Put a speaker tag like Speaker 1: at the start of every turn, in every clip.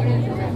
Speaker 1: Thank you.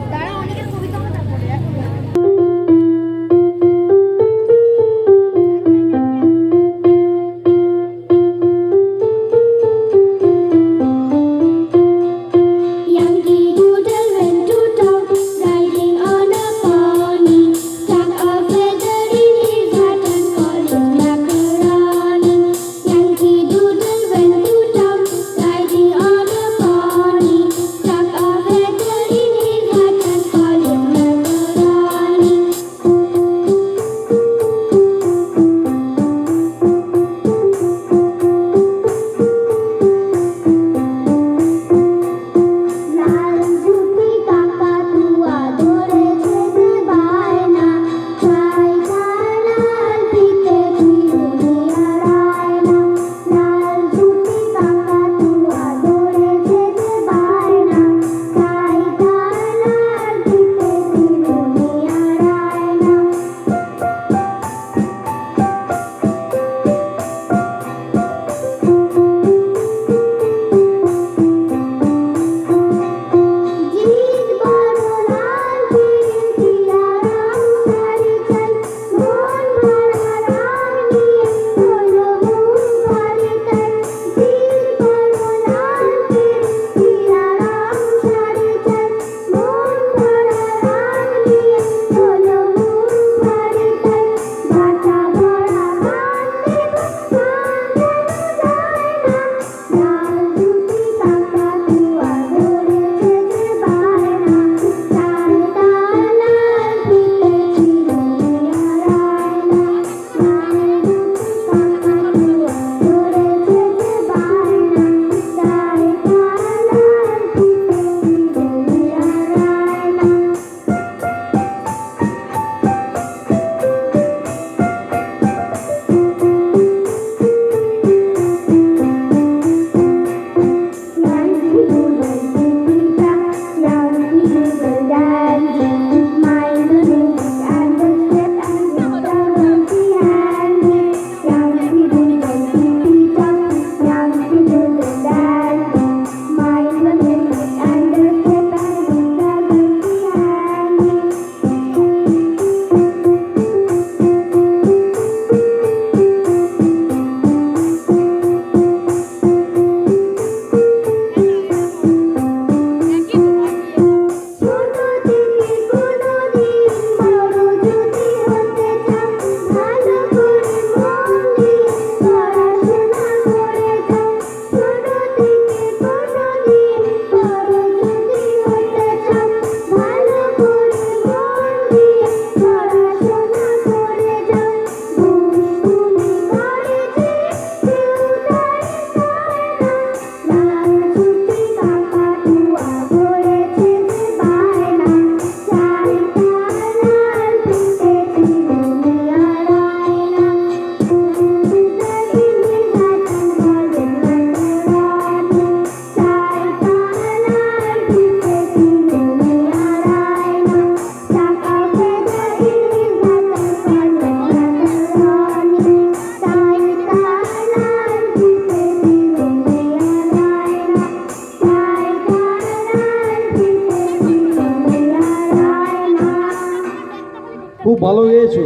Speaker 2: খুব ভালো হয়েছো।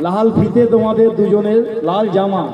Speaker 2: লাল ফিতে তোমাদের দুজনের লাল জামা।